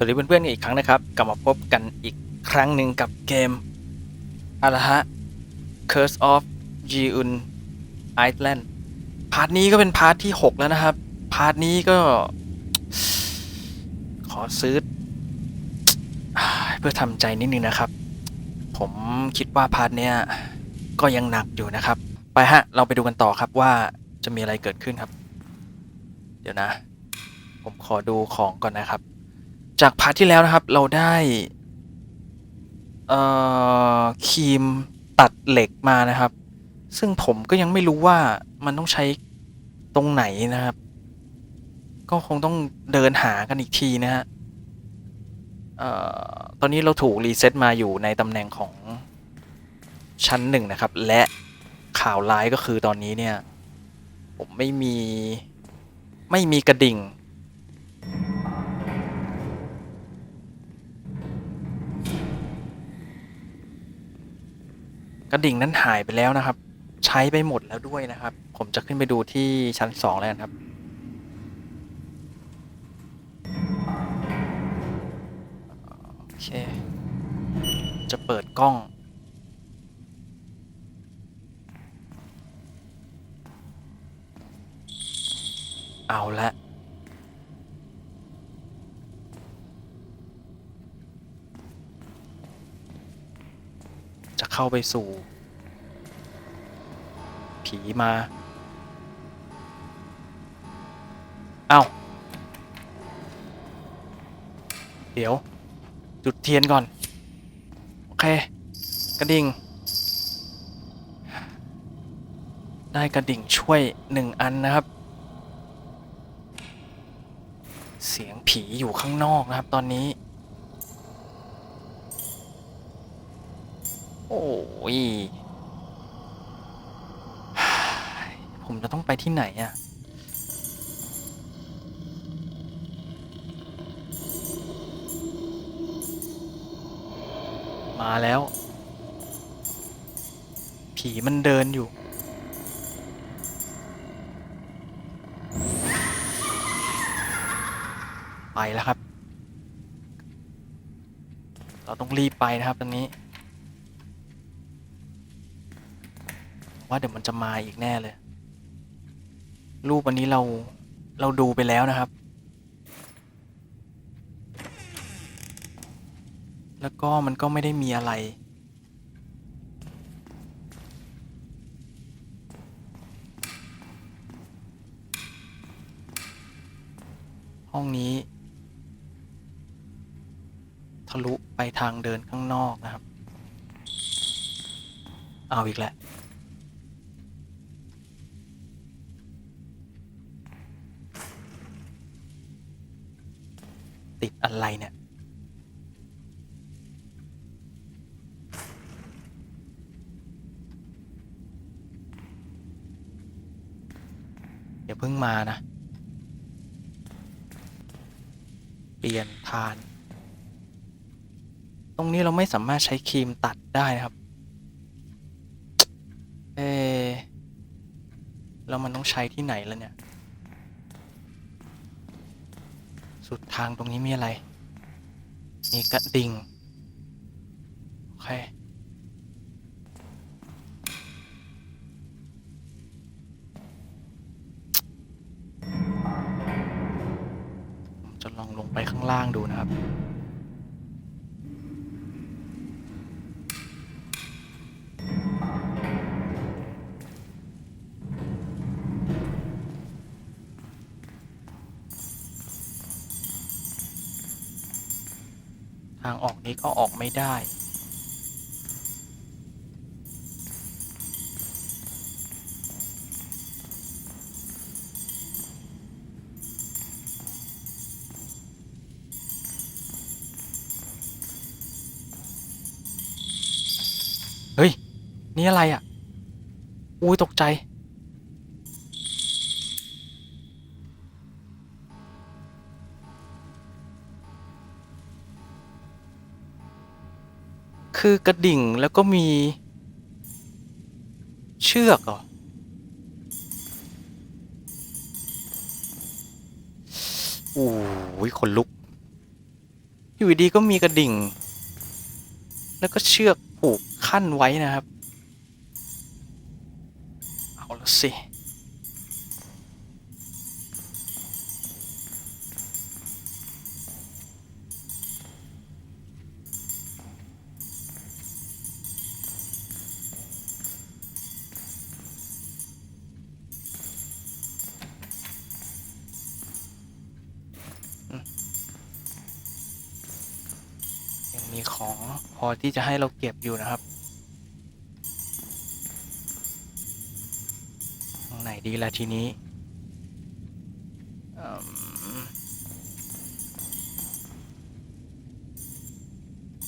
สวัสดีเพื่อนๆกันอีกครั้งนะครับ กลับมาพบกันอีกครั้งหนึ่งกับเกมอะไรฮะ Curse of Jiun Island พาร์ทนี้ก็เป็นพาร์ทที่ 6 แล้วนะครับ พาร์ทนี้ก็ ขอซื้อ เพื่อทำใจนิดนึงนะครับ ผมคิดว่าพาร์ทเนี้ยก็ยังหนักอยู่นะครับ ไปฮะ เราไปดูกันต่อครับว่าจะมีอะไรเกิดขึ้นครับ เดี๋ยวนะ ผมขอดูของก่อนนะครับ จากพาร์ทที่แล้วนะครับเราได้เอ่อครีมตัดเหล็กมานะครับ ซึ่งผมก็ยังไม่รู้ว่ามันต้องใช้ตรงไหนนะครับ ก็คงต้องเดินหากันอีกทีนะฮะเอ่อตอนนี้เราถูกรีเซ็ตมาอยู่ในตำแหน่งของชั้นหนึ่งนะครับ และข่าวร้ายก็คือตอนนี้เนี่ย ผมไม่มีไม่มีกระดิ่ง กระดิ่งนั้นหายไปแล้วนะครับ ใช้ไปหมดแล้วด้วยนะครับ ผมจะขึ้นไปดูที่ชั้นสองแล้วกันครับ โอเค จะเปิดกล้อง เอาละ จะเข้าไปสู่ ผีมาเอา้าเดี๋ยว จุดเทียนก่อน โอเค กระดิ่ง ได้กระดิ่งช่วยหนึ่งอันนะครับ เสียงผีอยู่ข้างนอกนะครับตอนนี้ ยผมจะต้องไปที่ไหนอะมาแล้ว ผีมันเดินอยู่ ไปแล้วครับ เราต้องรีบไปนะครับตอนนี้ ว่าเดี๋ยวมันจะมาอีกแน่เลย รูปวันนี้เราเราดูไปแล้วนะครับ แล้วก็มันก็ไม่ได้มีอะไร ห้องนี้ ทะลุไปทางเดินข้างนอกนะครับ เอาอีกแล้ว ติดอะไรเนี่ยอย่าเพิ่งมานะ เปลี่ยนทาน ตรงนี้เราไม่สามารถใช้ครีมตัดได้นะครับ เอะแล้วมันต้องใช้ที่ไหนแล้วเนี่ย สุดทางตรงนี้มีอะไร มีกระดิ่ง โอเค ผมจะลองลงไปข้างล่างดูนะครับ นี้ก็ออกไม่ได้ เฮ้ย นี่อะไรอะ อุ้ยตกใจ คือกระดิ่งแล้วก็มีเชือกเหรอโอ้ยขนลุก อยู่ดีก็มีกระดิ่ง แล้วก็เชือกผูกขั้นไว้นะครับ เอาละสิ มีของพอที่จะให้เราเก็บอยู่นะครับตรงไหนดีล่ะทีนี้อืม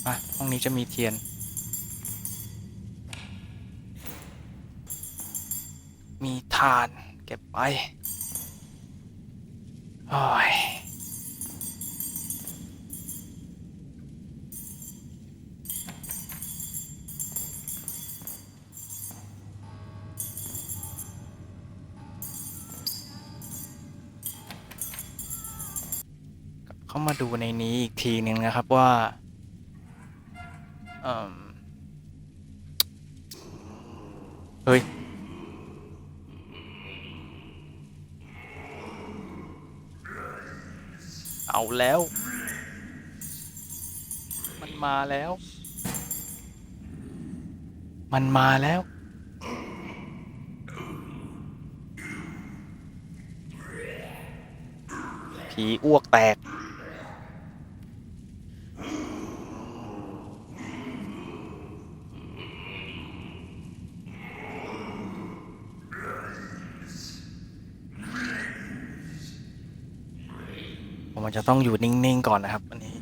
อะห้องนี้จะมีเทียน มีทานเก็บไปโอ้ย ดูในนี้อีกทีหนึ่งนะครับว่าเฮ้ย เอาแล้ว มันมาแล้ว มันมาแล้วผีอ้วกแตก ผมมันจะ ต้องอยู่นิ่งๆก่อนนะครับ อันนี้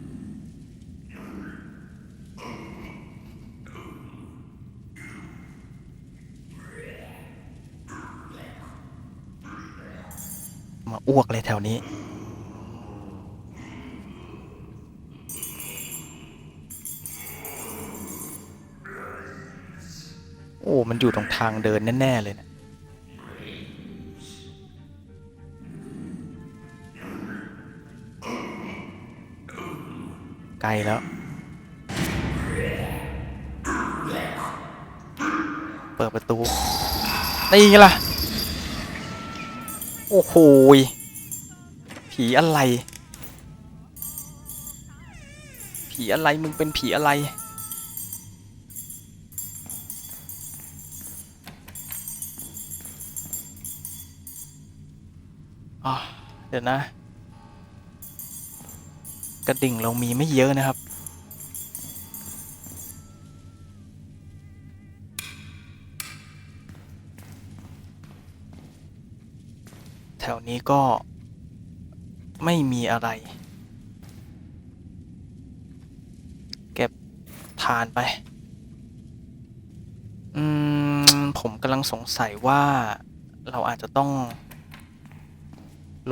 มาอ้วกเลยแถวนี้โอ้ มันอยู่ตรงทางเดินแน่ ๆ เลยนะ ลแล้ว เปิดประตูนี่ไงล่ะ โอ้โหผีอะไร ผีอะไรมึงเป็นผีอะไรอ๋อเดี๋ยวนะ กระดิ่งเรามีไม่เยอะนะครับ แถวนี้ก็ไม่มีอะไร เก็บทานไป อืม ผมกำลังสงสัยว่าเราอาจจะต้อง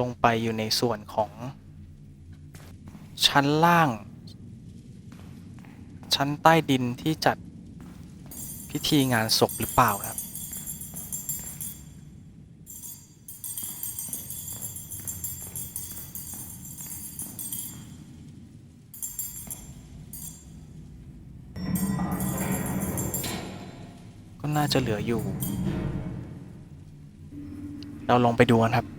ลงไปอยู่ในส่วนของ ชั้นล่าง ชั้นใต้ดินที่จัดพิธีงานศพหรือเปล่าครับ ก็น่าจะเหลืออยู่ เราลองไปดูกันครับ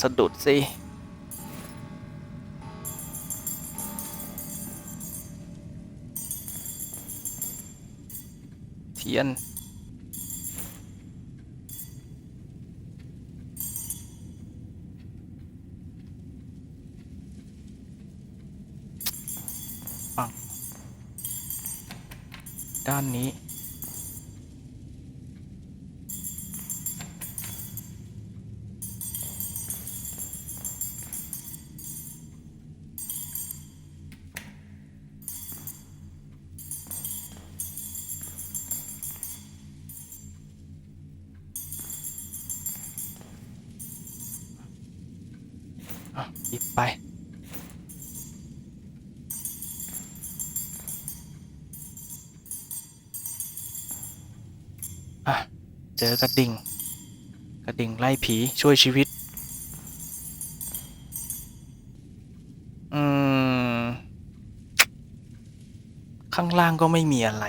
สะดุดสิเทียนปังด้านนี้ อะหยิบไป อะ เจอกระดิ่ง กระดิ่งไล่ผีช่วยชีวิต อืม ข้างล่างก็ไม่มีอะไร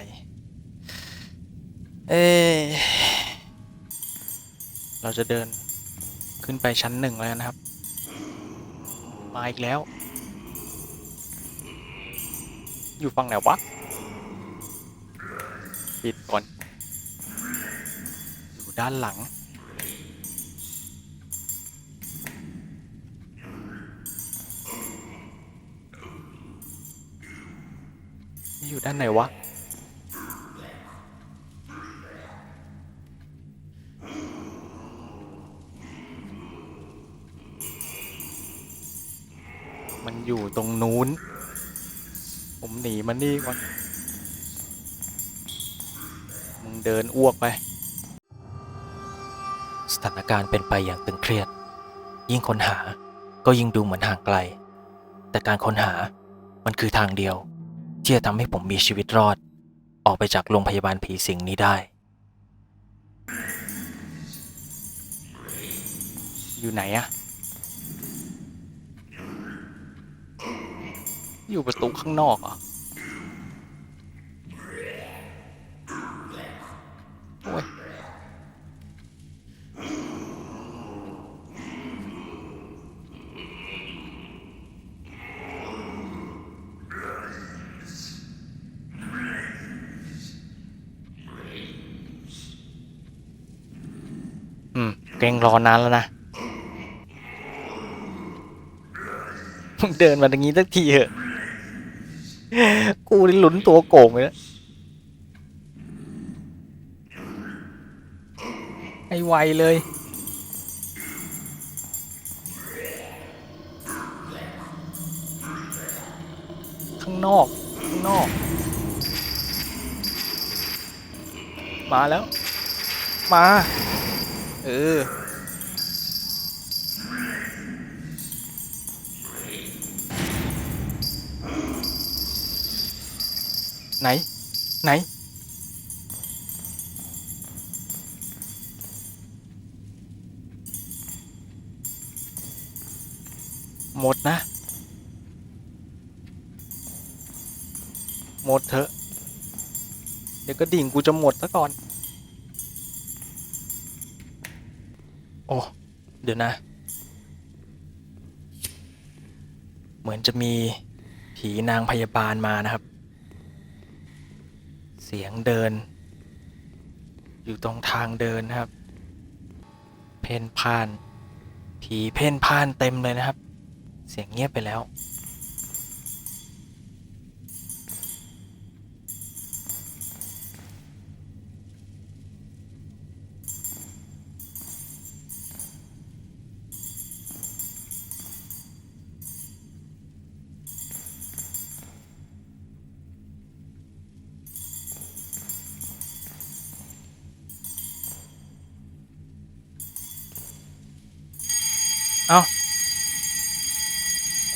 เอ๊เราจะเดินขึ้นไปชั้นหนึ่งแล้วนะครับ มาอีกแล้ว อยู่ฝั่งไหนวะปิดก่อน อยู่ด้านหลัง อยู่ด้านไหนวะ ตรงนู้น ผมหนีมันนี่ก่อน มึงเดินอ้วกไป สถานการณ์เป็นไปอย่างตึงเครียด ยิ่งค้นหาก็ยิ่งดูเหมือนห่างไกล แต่การค้นหามันคือทางเดียว ที่จะทำให้ผมมีชีวิตรอด ออกไปจากโรงพยาบาลผีสิงนี้ได้ อยู่ไหนอะ อยู่ประตูข้างนอกเหรอโอ้ยอืมเกรงรอนานแล้วนะมึงเดินมาตรงนี้สักทีเถอะ กูนี่ลุ้นตัวโก่งเลยนะไอไวเลย ข้างนอก ข้างนอก มาแล้ว มา เออ ไหน ไหน หมดนะ หมดเถอะ เดี๋ยวก็ดิ่งกูจะหมดซะก่อน โอ้ เดี๋ยวนะ เหมือนจะมีผีนางพยาบาลมานะครับ เสียงเดิน อยู่ตรงทางเดินนะครับ เพ่นพ่าน ผีเพ่นพ่านเต็มเลยนะครับ เสียงเงียบไปแล้ว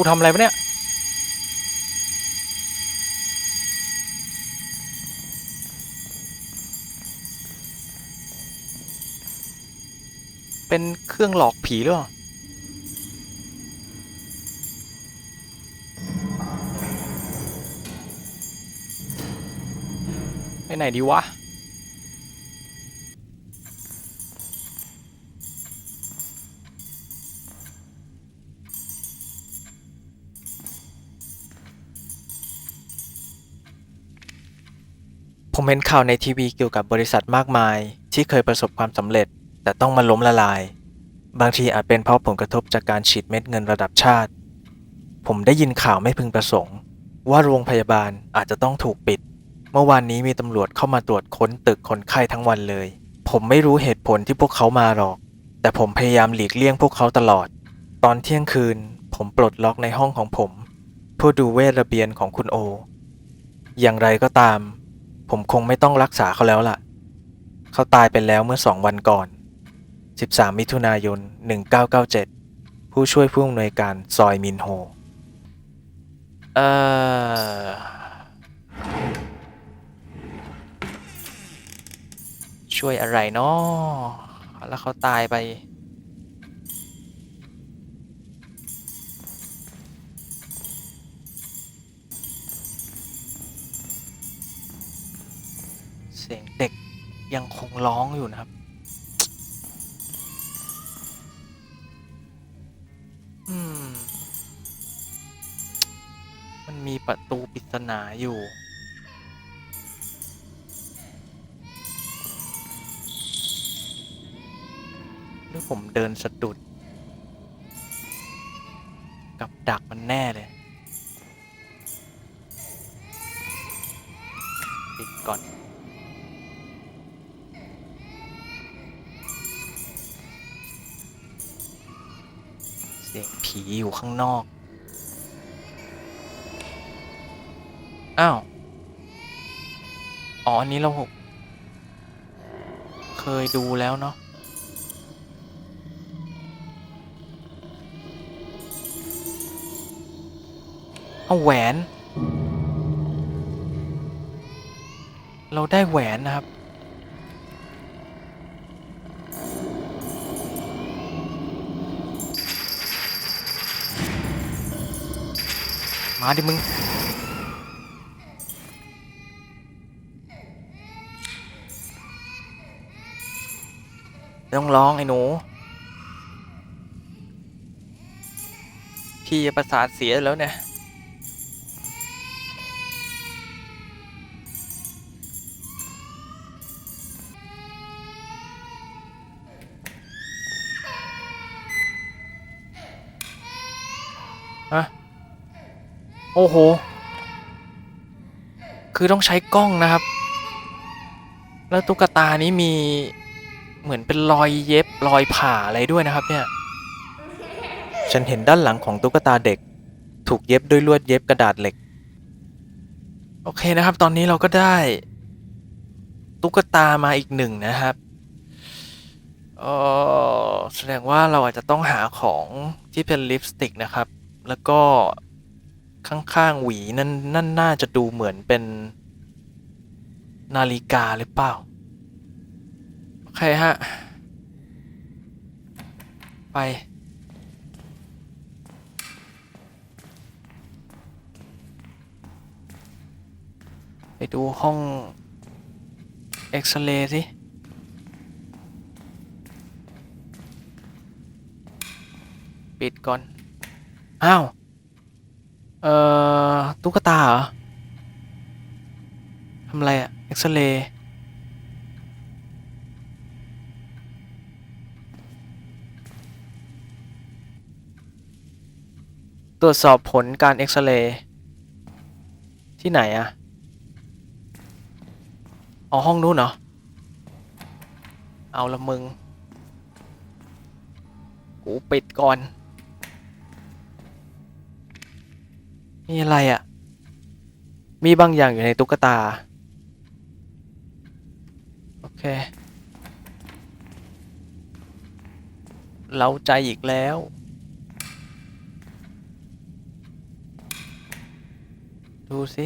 กูทำอะไรปะเนี่ยเป็นเครื่องหลอกผีหรือเปล่าไปไหนดีวะ มเห็นข่าวในทีวีเกี่ยวกับบริษัทมากมาย ที่เคยประสบความสำเร็จ แต่ต้องมาล้มละลาย บางทีอาจเป็นเพราะผลกระทบจากการฉีดเม็ดเงินระดับชาติ ผมได้ยินข่าวไม่พึงประสงค์ ว่าโรงพยาบาลอาจจะต้องถูกปิด เมื่อวานนี้มีตำรวจเข้ามาตรวจค้นตึกคนไข้ทั้งวันเลย ผมไม่รู้เหตุผลที่พวกเขามาหรอก แต่ผมพยายามหลีกเลี่ยงพวกเขาตลอด ตอนเที่ยงคืน ผมปลดล็อกในห้องของผมเพื่อดูเวทระเบียนของคุณโอ อย่างไรก็ตาม ผมคงไม่ต้องรักษาเขาแล้วล่ะ เขาตายไปแล้วเมื่อสองวันก่อน 13 มิถุนายน 1997 ผู้ช่วยผู้อำนวยการซอยมินโฮ เอ่อ ช่วยอะไรเนาะแล้วเขาตายไป เสียงเด็กยังคงร้องอยู่นะครับ อืม มันมีประตูปริศนาอยู่ หรือผมเดินสะดุด กับดักมันแน่เลย ปิดก่อน อยู่ข้างนอก อ้าว อ๋อ อันนี้เราเคยดูแล้วเนาะ เอาแหวน เราได้แหวนนะครับ มาดิมึง ต้องร้องไอ้หนู พี่ประสาทเสียแล้วเนี่ย โอ้โห คือต้องใช้กล้องนะครับ แล้วตุ๊กตานี้มีเหมือนเป็นรอยเย็บรอยผ่าอะไรด้วยนะครับเนี่ย ฉันเห็นด้านหลังของตุ๊กตาเด็ก ถูกเย็บด้วยลวดเย็บกระดาษเหล็ก โอเคนะครับ ตอนนี้เราก็ได้ ตุ๊กตามาอีกหนึ่งนะครับออแสดงว่าเราอาจจะต้องหาของที่เป็นลิปสติกนะครับ แล้วก็ ข้างๆหวีนั่นนั่นน่าจะดูเหมือนเป็น นาฬิกาหรือเปล่า โอเคฮะ ไป ไปดูห้อง เอ็กซเรย์สิปิดก่อน อ้าว เอ่อ ตุ๊กตาเหรอทำอะไรอะเอ็กซเรย์ตรวจสอบผลการเอ็กซเรย์ที่ไหนอะอ๋อ ห้องนู้นเหรอ เอาละมึง กูปิดก่อน มีอะไรอะ่ะ มีบางอย่างอยู่ในตุ๊กตา โอเค เราใจอีกแล้ว ดูสิ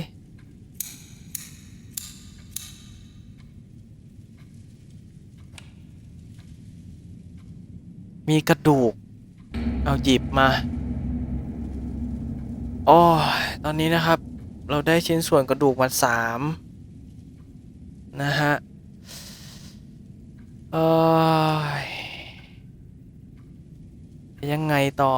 มีกระดูก เอาหยิบมา อ๋อตอนนี้นะครับ เราได้ชิ้นส่วนกระดูกมาสามนะฮะเออยังไงต่อ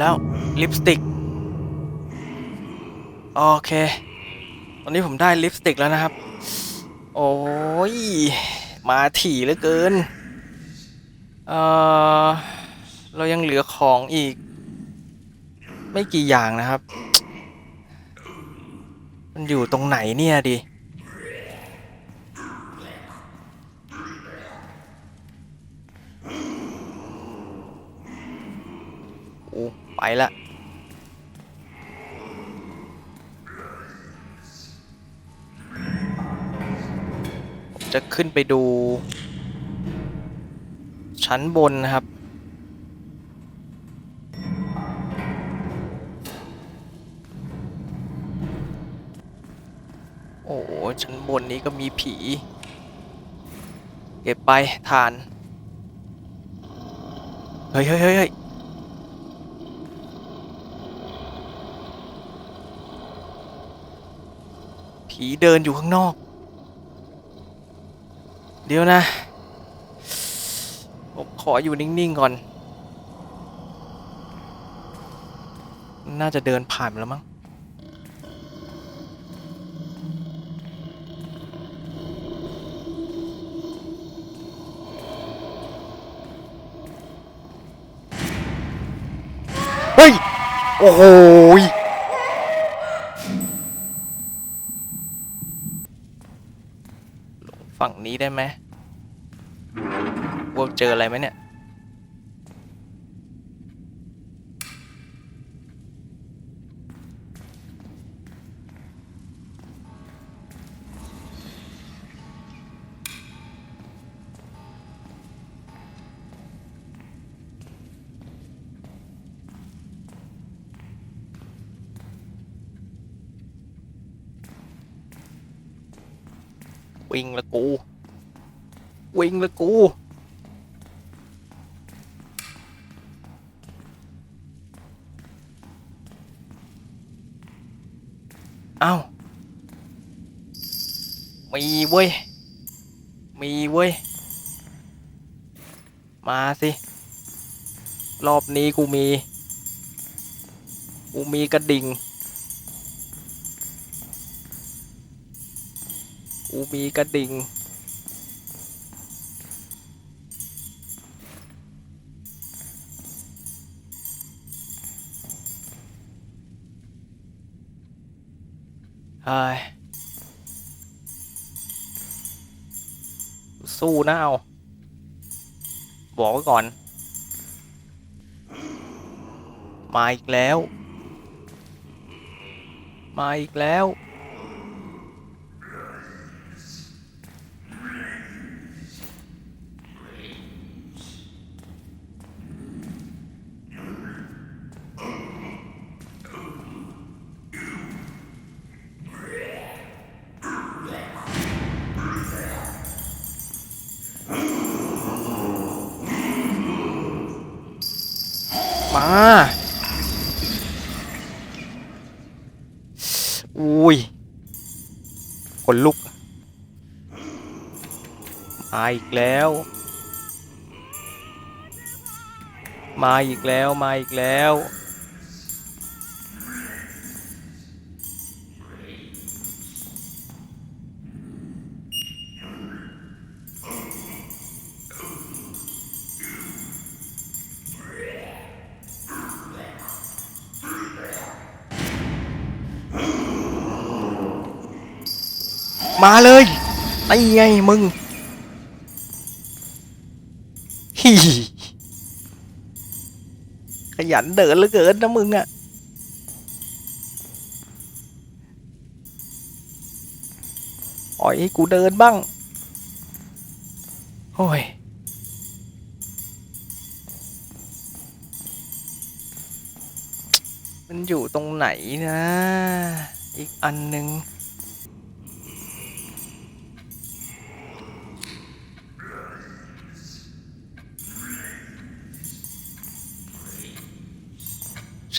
แล้ว ลิปสติก โอเค ตอนนี้ผมได้ลิปสติกแล้วนะครับ โอ้ย มาถี่เหลือเกิน เออเรายังเหลือของอีก ไม่กี่อย่างนะครับ มันอยู่ตรงไหนเนี่ยดิ โอ้ ไปละจะขึ้นไปดู ชั้นบนนะครับ โอ้โหชั้นบนนี้ก็มีผี เก็บไปทาน เฮ้ยเฮ้ยเฮ้ยเฮ้ย ผีเดินอยู่ข้างนอก เดี๋ยวนะ ผมขออยู่นิ่ง ๆ ก่อน น่าจะเดินผ่านแล้วมั้ง เฮ้ย โอ้โหยลงฝั่ง นี้ได้ไหมว่าเจออะไรไหมเนี่ย วิ่งละกู วิ่งเละกู เอ้า มีเว้ย มีเว้ย มาสิ รอบนี้กูมี กูมีกระดิ่ง กูมีกระดิ่ง เฮ้ยสู้นะเอา บอกไว้ก่อน มาอีกแล้ว มาอีกแล้ว มาอีกแล้ว มาอีกแล้ว มาอีกแล้ว มาเลยไอ้ไงมึง ยันเดินเหลือเกินนะมึงอะปล่อยให้กูเดินบ้าง โอ้ย มันอยู่ตรงไหนนะ อีกอันหนึ่ง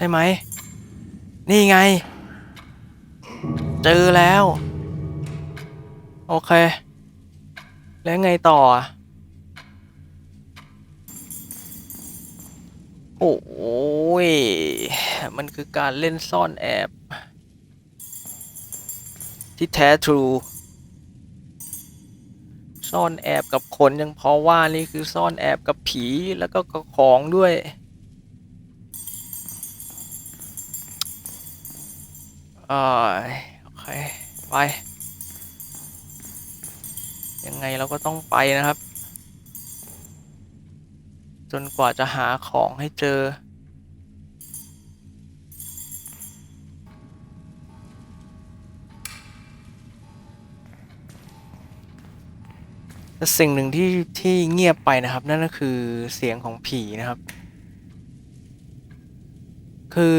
ช่ไหม นี่ไง เจอแล้ว โอเค แล้วไงต่อ โอ้ย มันคือการเล่นซ่อนแอบ ที่แท้ทรูซ่อนแอบกับคนยังพอว่านี่คือซ่อนแอบกับผีแล้วก็กับของด้วย เอยโอเค ไป ยังไงเราก็ต้องไปนะครับ จนกว่าจะหาของให้เจอ แต่สิ่งหนึ่งที่ที่เงียบไปนะครับ นั่นก็คือเสียงของผีนะครับ คือ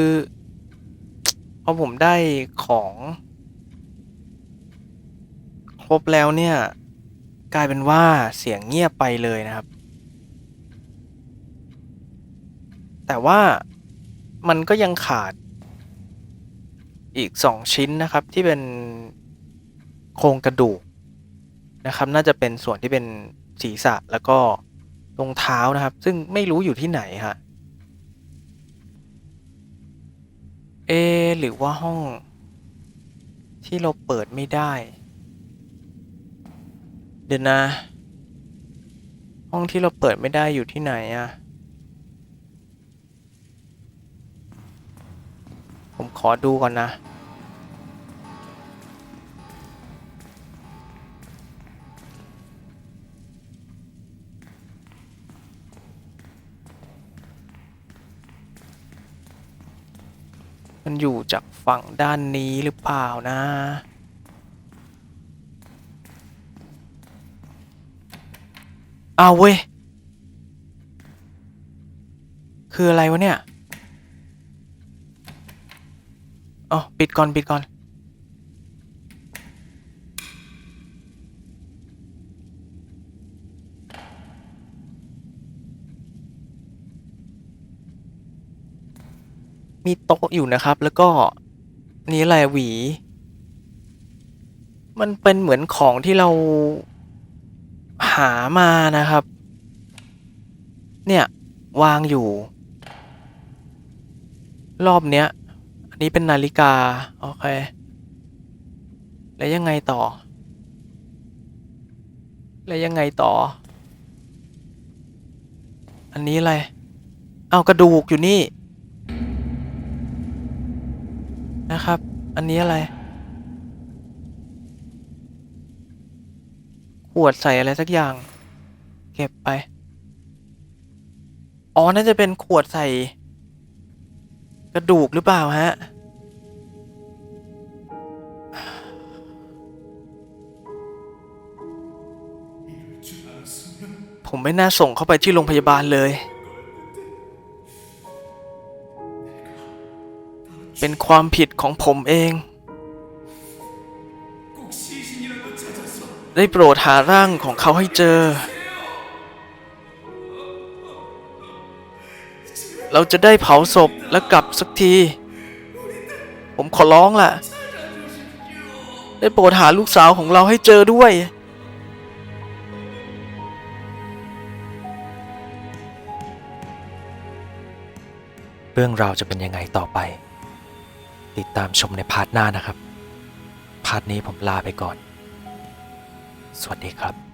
พอผมได้ของ ครบแล้วเนี่ย กลายเป็นว่าเสียงเงียบไปเลยนะครับ แต่ว่ามันก็ยังขาดอีกสองชิ้นนะครับที่เป็นโครงกระดูกนะครับ น่าจะเป็นส่วนที่เป็นศีรษะแล้วก็รองเท้านะครับ ซึ่งไม่รู้อยู่ที่ไหนฮะ เอ หรือว่าห้อง ที่เราเปิดไม่ได้ เดี๋ยวนะ ห้องที่เราเปิดไม่ได้อยู่ที่ไหนอะผมขอดูก่อนนะ มันอยู่จากฝั่งด้านนี้หรือเปล่านะ เอาเว้ย คืออะไรวะเนี่ยอ๋อปิดก่อน ปิดก่อน มีโต๊ะอยู่นะครับ แล้วก็นี่อะไรหวี มันเป็นเหมือนของที่เราหามานะครับ เนี่ย วางอยู่ รอบเนี้ย อันนี้เป็นนาฬิกา โอเค แล้วยังไงต่อ แล้วยังไงต่อ อันนี้อะไร เอากระดูกอยู่นี่ นะครับ อันนี้อะไร ขวดใส่อะไรสักอย่าง เก็บไป อ๋อ น่าจะเป็นขวดใส่ กระดูกหรือเปล่าฮะ ผมไม่น่าส่งเข้าไปที่โรงพยาบาลเลย เป็นความผิดของผมเอง ได้โปรดหาร่างของเขาให้เจอ เราจะได้เผาศพและกลับสักที ผมขอร้องล่ะ ได้โปรดหาลูกสาวของเราให้เจอด้วยเรื่องราวจะเป็นยังไงต่อไป ติดตามชมในพาร์ทหน้านะครับ พาร์ทนี้ผมลาไปก่อน สวัสดีครับ